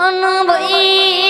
អនបអ៊ី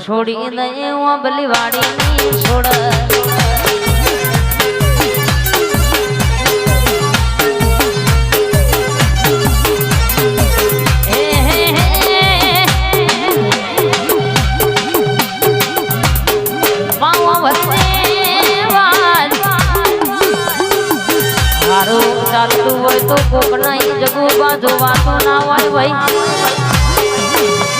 છોડી દે બલી વાળી નહીં છોડ. ચાલતું હોય તો કોક નહીં જગું બાંધો વાતો ના હોય ભાઈ.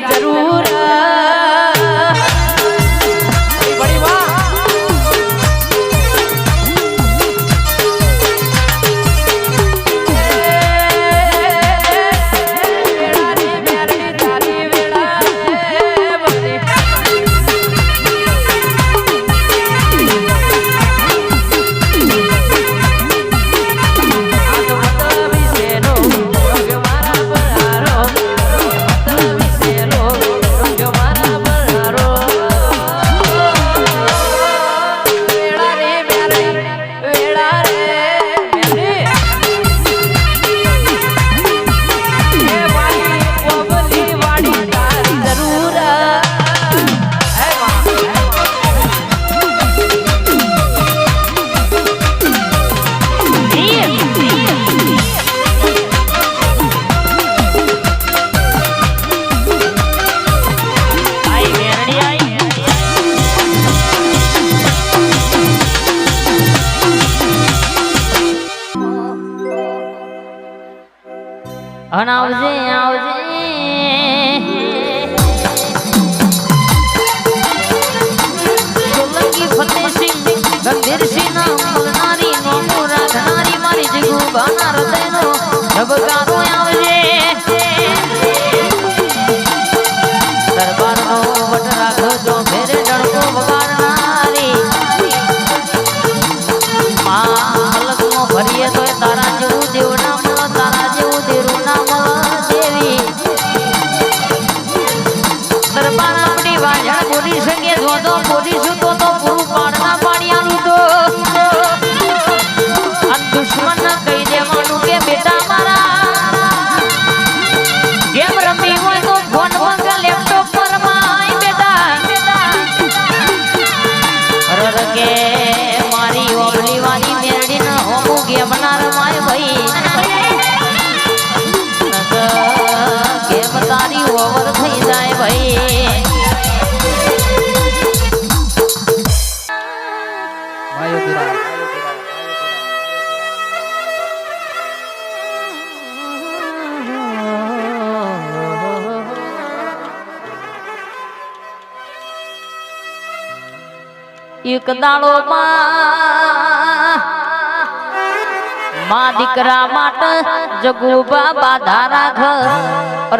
જરૂર Bhagavan એક દાડો માં દીકરા માટે જગુબા ધારા ઘર.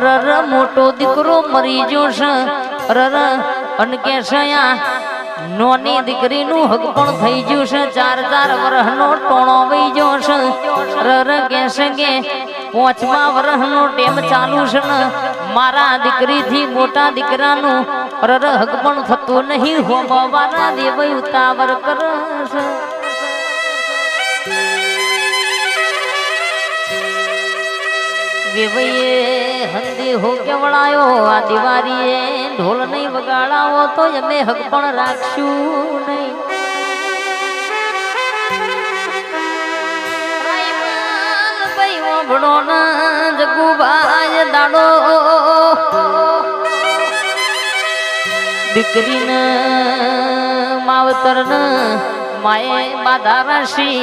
રર મોટો દીકરો મરી જોશ રર અન કે શયા નોની દીકરીનું હક પણ થઈ ગયું છે. ચાર ચાર વરહનો ટોણો વહી ગયો છે. રર કે કે પાંચમા વરહનો ટેમ ચાલુ છે ને. મારા દીકરીથી મોટા દીકરાનું રર હક પણ થતું નહીં હોમવાના દેવ ઉતાવર કરશે વેવઈએ હંદી હો કેવડાયો આ દિવાળીએ ઢોલ નહીં વગાડાવો, તો અમે પણ રાખશું નહીં. ભણો ના, જગુભાઈ દાડો. દીકરીને માવતરને માએ બાધા રાશી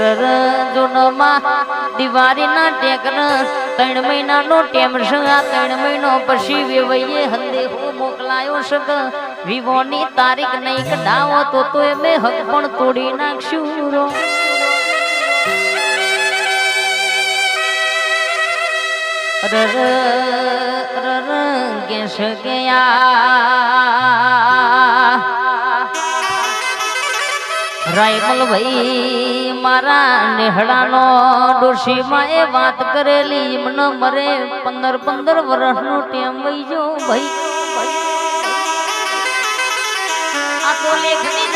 રર જોનમાં દિવાળીના ટેકન ત્રણ મહિનાનો ટેમ છે. ત્રણ મહિનો પછી વેવઈએ હંદે હું મોકલાયો શક વિવોની તારીખ નહીં કઢાવો તો તો મેં હક પણ તોડી નાખશું. રો રર કેશ ગયા રાયમલ ભાઈ મારા નેહડાનો ડોશીમાં એ વાત કરેલી મને મરે પંદર પંદર વર્ષનો ટેમ વહીજો ભાઈ આ તો લેખની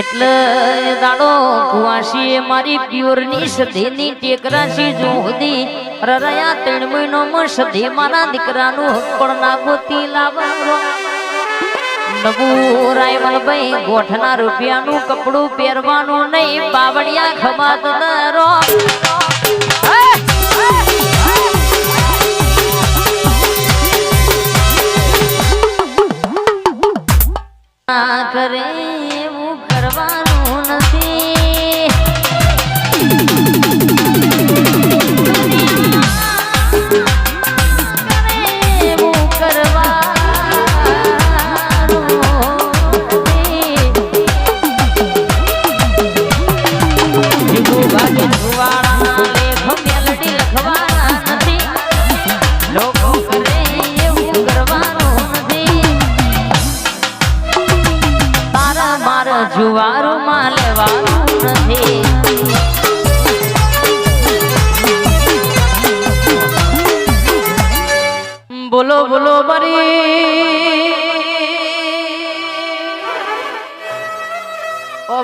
એટલે દાડો કુવાસી મારી પ્યોરની સધીની ટેકરાશી જો હતી રરયા ત્રણ મહિનો માં સધી મારા દીકરાનું હક પણ ના ગોતી લાવવાનો. ગોઠના રૂપિયાનું કપડું પહેરવાનું નહીં, બાવળિયા ખમાત રો આ કરે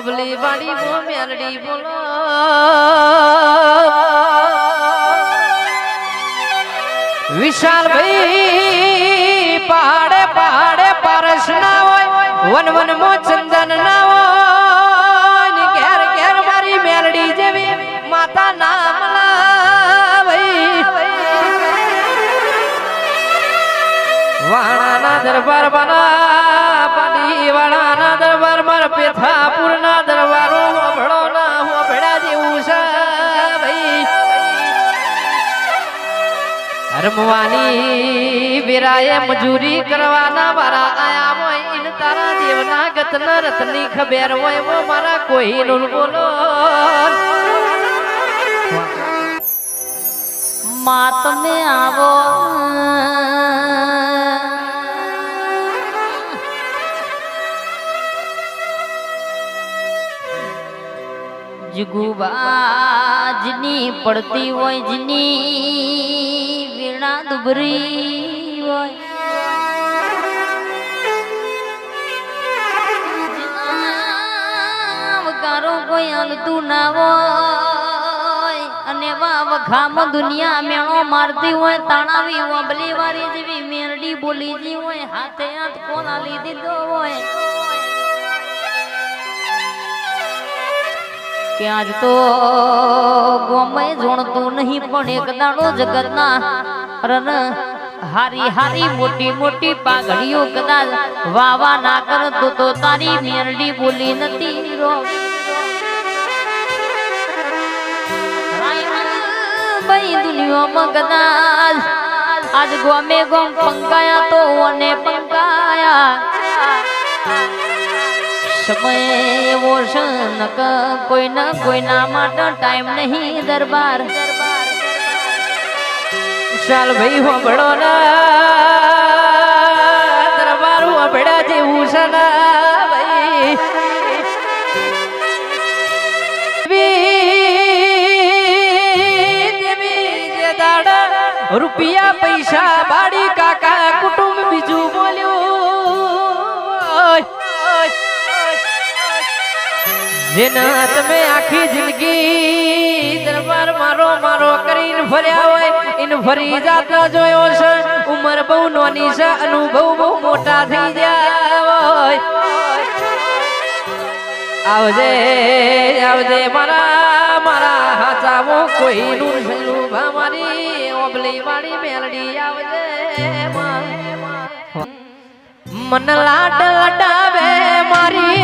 ઓબલી વાડી બો મેલડી બોલો. વિશાલ ભાઈ પહાડે પહાડે પારસ ના હોય વન વન મો ચંદન ના હોય ઘેર ઘેર મારી મેલડી જેવી માતા નામ ભાઈ વાણાના દરબાર બના પાડી વાણાના દરબાર માર પેથાપુર ના દરબારો ના રમવાની વિરાએ મજૂરી કરવાના મારા આયા હોય ઇન તારા દેવના ગતના રતની ખબેર હોય વો મારા કોઈ નું બોલો માતને આવો. જગુબાજની પડતી હોય જની વીણા દુબરી હોય. કોઈ હાલતું ના હોય. અને વા વખામ દુનિયા મેણો મારતી હોય, તાણાવી ઓબલી વારી જેવી મેરડી બોલી જી હોય, હાથે હાથ કોના લીધી દીધો હોય. કે આજ તો ગોમય જોણતું નહીં, પણ એક દાડો જગતના રન હારી હારી મોટી મોટી પાઘડીઓ કદાચ વાવા ના કરતો તો તારી મેરડી બોલી નથી રો. દુનિયામાં કદાચ આજ ગોમે ગોમ પંકાયા તો અને પંકાયા સમય એવો છે નક કોઈના કોઈના માટે ટાઈમ નહીં દરબાર. ચાલ ભાઈ હોભળો ના, દરબાર હોભળા જેવું છે ભાઈ. રૂપિયા પૈસા બાડી કાકા જેના તમે આખી જિંદગી દરબાર મારો મારો કરીને ફર્યા હોય, એને ફરી જાતા જોયો છે. ઉંમર બહુ નોની છે, અનુભવ બહુ મોટા થઈ ગયા હોય. આવજે આવજે મારા મારા હાચાવો કોઈનું છેલું ભા મારી ઓબલી વાળી મેલડી આવજે મન લાડ લડાવે મારી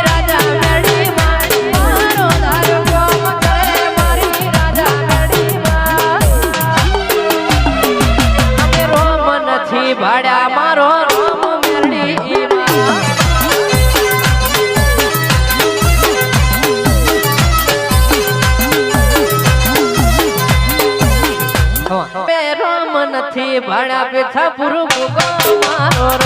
ભાડ્યા પેથા પૂરું મારો